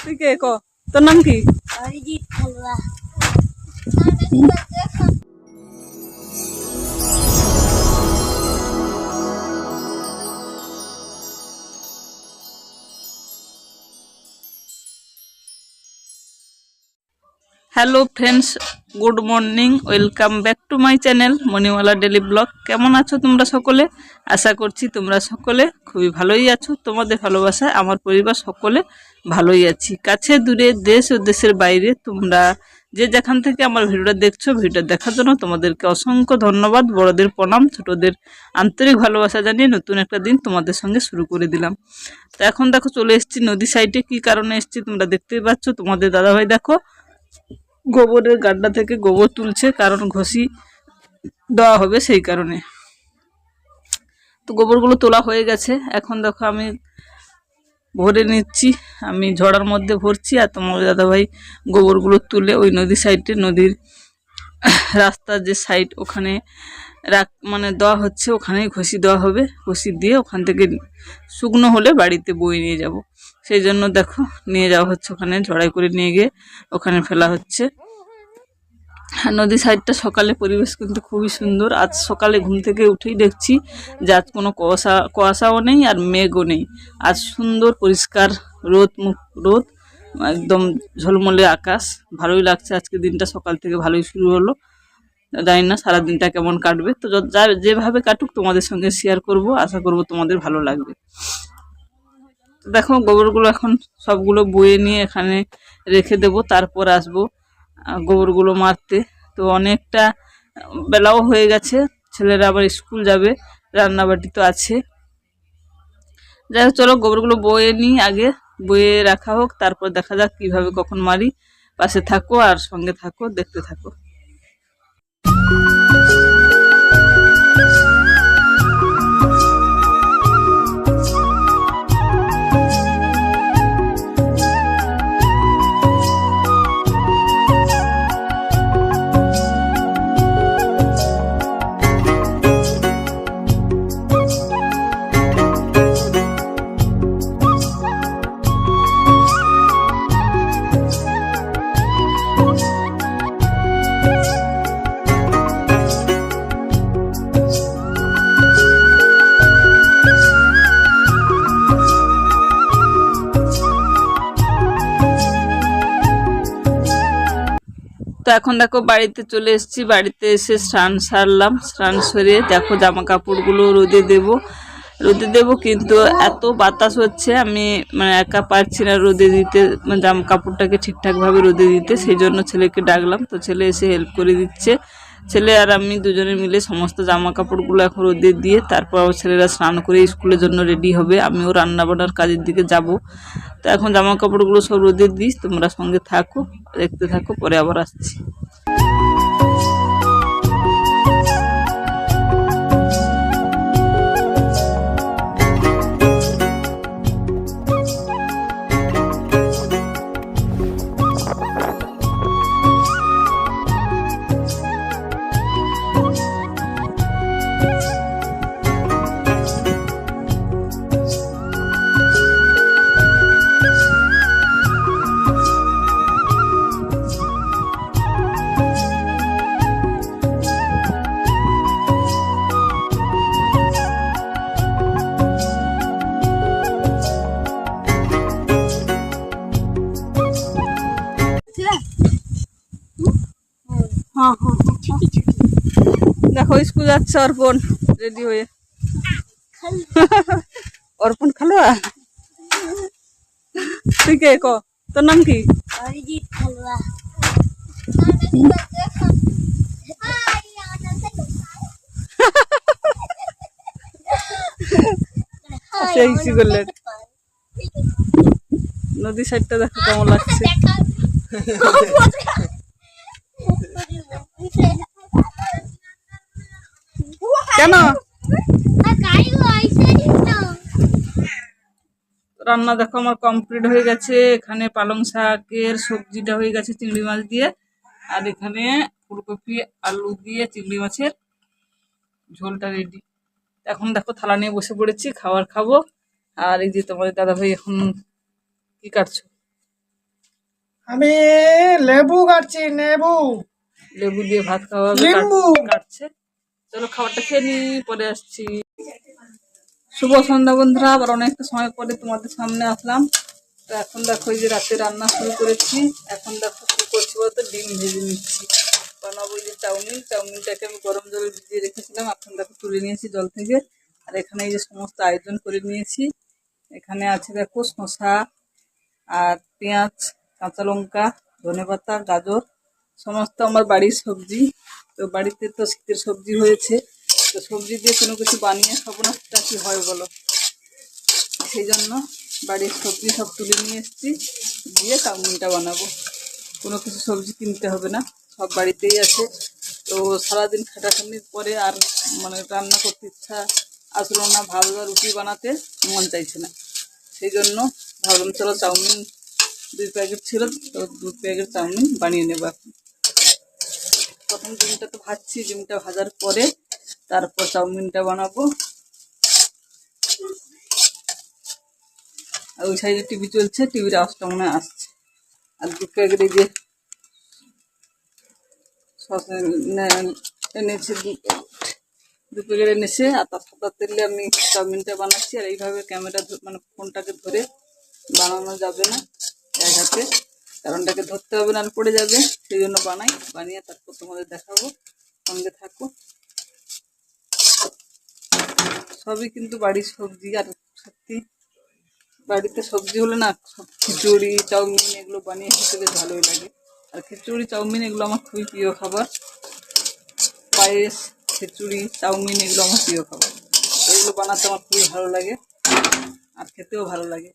তুই কে ক? তোর নাম কি? Arijit hello friends good morning welcome back to my channel Manimala daily vlog কেমন আছো তোমরা সকলে? আশা করছি তোমরা সকলে খুবই ভালোই আছো। তোমাদের ভালোবাসায় আমার পরিবার সকলে ভালোই আছি। কাছে দূরে, দেশ ও দেশের বাইরে তোমরা যে যেখান থেকে আমার ভিডিওটা দেখছ, ভিডিওটা দেখার জন্য তোমাদেরকে অসংখ্য ধন্যবাদ। বড়দের প্রণাম, ছোটদের আন্তরিক ভালোবাসা জানিয়ে নতুন একটা দিন তোমাদের সঙ্গে শুরু করে দিলাম। তো এখন দেখো চলে এসেছি নদী সাইডে কি কারণে এসেছি তোমরা দেখতেই পাচ্ছ। তোমাদের দাদাভাই দেখো গোবরের গাড্ডা থেকে গোবর তুলছে, কারণ ঘষি দেওয়া হবে সেই কারণে। তো গোবরগুলো তোলা হয়ে গেছে। এখন দেখো আমি ভরে নিচ্ছি। আমি ঝড়ার মধ্যে ভরছি আর তোমার দাদাভাই গোবরগুলো তুলে ওই নদী সাইডে নদীর রাস্তার যে সাইড ওখানে রাখ মানে দেওয়া হচ্ছে, ওখানেই ঘষি দেওয়া হবে। ঘষি দিয়ে ওখান থেকে শুকনো হলে বাড়িতে বয়ে নিয়ে যাব। সেই জন্য দেখো, নিয়ে যাওয়া হচ্ছে ওখানে ঝড়াই করে নিয়ে গিয়ে ওখানে ফেলা হচ্ছে। নদী সাইডটা সকালে পরিবেশ কিন্তু খুবই সুন্দর। আজ সকালে ঘুম থেকে উঠেই দেখছি যে আজ কোনো কুয়াশা, কুয়াশাও নেই আর মেঘও নেই। আজ সুন্দর পরিষ্কার রোদ মুখ, রোদ। একদম ঝলমলে আকাশ। ভালোই লাগছে আজকে দিনটা, সকাল থেকে ভালোই শুরু হলো। জানি না সারা দিনটা কেমন কাটবে। তো যা যেভাবে কাটুক তোমাদের সঙ্গে শেয়ার করব, আশা করব তোমাদের ভালো লাগবে। তো দেখো, গোবরগুলো এখন সবগুলো বয়ে নিয়ে এখানে রেখে দেব, তারপর আসব গোবরগুলো মারতে। তো অনেকটা, বেলাও হয়ে গেছে, ছেলেরা আবার স্কুল যাবে, রান্নাবাটি তো আছে। যাই হোক, চলো গোবরগুলো বয়ে নিই আগে। বয়ে রাখা হোক, তারপর দেখা যাক কীভাবে কখন মারি। পাশে থাকো আর সঙ্গে থাকো, দেখতে থাকো। এখন দেখো বাড়িতে চলে এসেছি, বাড়িতে এসে স্নান সারলাম। স্নান সরিয়ে দেখো জামা কাপড়গুলো রোদে দেব। রোদে দেব কিন্তু এত বাতাস হচ্ছে, আমি মানে একা পারছি না রোদে দিতে জামা কাপড়টাকে ঠিকঠাকভাবে রোদে দিতে, সেই জন্য ছেলেকে ডাকলাম। তো ছেলে এসে হেল্প করে দিচ্ছে। ছেলে আর আমি দুজনে মিলে সমস্ত জামা কাপড়গুলো এখন রোদে দিয়ে তারপর ছেলেরা স্নান করে স্কুলের জন্য রেডি হবে। আমিও রান্না বান্নার কাজের দিকে যাব। তো এখন জামা কাপড়গুলো সব রোদে দিই তোমরা সঙ্গে থাকো, দেখতে থাকো, পরে আবার আসছি। দেখো স্কুল যাচ্ছে অর্পণ রেডি হয়ে অর্পণ খালো তুই কে ক তোর নাম কি অরিজিৎ হালুয়া সেই ইসি করলেন নদী সাইডটা দেখো কেমন লাগছে কেন? রান্না দেখো আমার কমপ্লিট হয়ে গেছে। এখানে পালং শাকের সবজিটা হয়ে গেছে চিংড়ি মাছ দিয়ে। আর এখানে ফুলকপি আলু দিয়ে চিংড়ি মাছের ঝোলটা রেডি এখন দেখো থালা নিয়ে বসে পড়েছি খাবার খাব। আর এই যে তোমাদের দাদা ভাই এখন কি কাটছো? আমি লেবু কাটছি লেবু। লেবু দিয়ে ভাত খাওয়া হবে কাটছে। চলো খাবারটা খেয়ে নি পরে আসছি। শুভ সন্ধ্যা বন্ধুরা, আবার অনেকটা সময় পরে তোমাদের সামনে আসলাম। তো এখন দেখো যে রাতে রান্না শুরু করেছি। এখন দেখো কি করছি বলতো, ডিম ভেজে নিচ্ছি। বানাবো যে চাউমিন। চাউমিনটাকে আমি গরম জলে ভিজিয়ে রেখেছিলাম, এখন দেখো তুলে নিয়েছি জল থেকে। আর এখানে এই যে সমস্ত আয়োজন করে নিয়েছি। এখানে আছে দেখো শসা আর পেঁয়াজ, কাঁচা লঙ্কা, ধনেপাতা, গাজর, সমস্ত আমার বাড়ির সবজি। তো বাড়িতে তো শীতের সবজি হয়েছে, তো সবজি দিয়ে কোনো কিছু বানিয়ে খাব না কি হয় বলো? সেই জন্য বাড়ির সবজি সব তুলে নিয়ে এসেছি, দিয়ে চাউমিনটা বানাবো। কোনো কিছু সবজি কিনতে হবে না, সব বাড়িতেই আছে। তো সারাদিন খাটাখানির পরে আর মানে রান্না করতে ইচ্ছা আসলো না ভালো রুটি বানাতে, মন চাইছে না। সেই জন্য ভাবলাম চলো চাউমিন দুই প্যাকেট ছিল, তো দু প্যাকেট চাউমিন বানিয়ে নেব প্রথম ডিমটা তো ভাজছি, ডিমটা ভাজার পরে তারপর চাউমিনটা বানাবো। আর ওই সাইডে টিভি চলছে, টিভির আওয়াজটা মনে আসছে। আর দু প্যাকেট এই যে এনেছে দু প্যাকেট এনেছে, আর তার সাদা তেলে আমি চাউমিনটা বানাচ্ছি। আর এইভাবে ক্যামেরা মানে ফোনটাকে ধরে বানানো যাবে না এক হাতে। কারণটাকে ধরতে হবে না পড়ে যাবে। সেই জন্য বানাই, বানিয়ে তারপর তোমাদের দেখাবো। সঙ্গে থাকো। সবই কিন্তু বাড়ির সবজি, আর সত্যি বাড়িতে সবজি হলে না খিচুড়ি, চাউমিন এগুলো বানিয়ে খেতে বেশ ভালোই লাগে। আর খিচুড়ি, চাউমিন এগুলো আমার খুবই প্রিয় খাবার। পায়েস, খিচুড়ি, চাউমিন এগুলো আমার প্রিয় খাবার। এগুলো বানাতে আমার খুবই ভালো লাগে, আর খেতেও ভালো লাগে।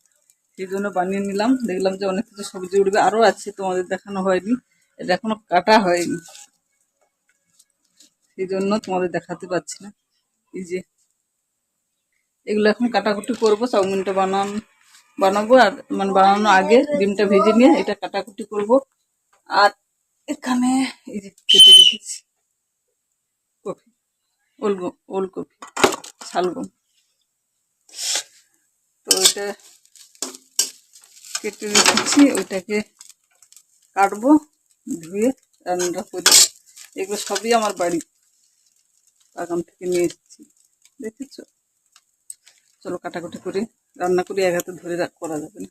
সেই জন্য বানিয়ে নিলাম। দেখলাম যে অনেক কিছু সবজি উঠবে। আরও আছে, তোমাদের দেখানো হয়নি। এটা এখনও কাটা হয়নি। সেই জন্য তোমাদের দেখাতে পারছি না। এই যে, এগুলো এখন কাটাকুটি করব। চাউমিনটা বানান, বানাবো আর মানে বানানোর আগে ডিমটা ভেজে নিয়ে এটা কাটাকুটি করব। আর এখানে এই যে কেটে রেখেছি কফি ওলগম ওলকপি, শালগম। তো ওইটা কেটে রেখেছি, ওইটাকে কাটবো, ধুয়ে রান্নাটা করি। এগুলো সবই আমার বাড়ি বাগান থেকে নিয়ে এসেছি, দেখেছ? চলো কাটাকুটি করে, রান্না করি এক হাতে ধরে করা যাবে না।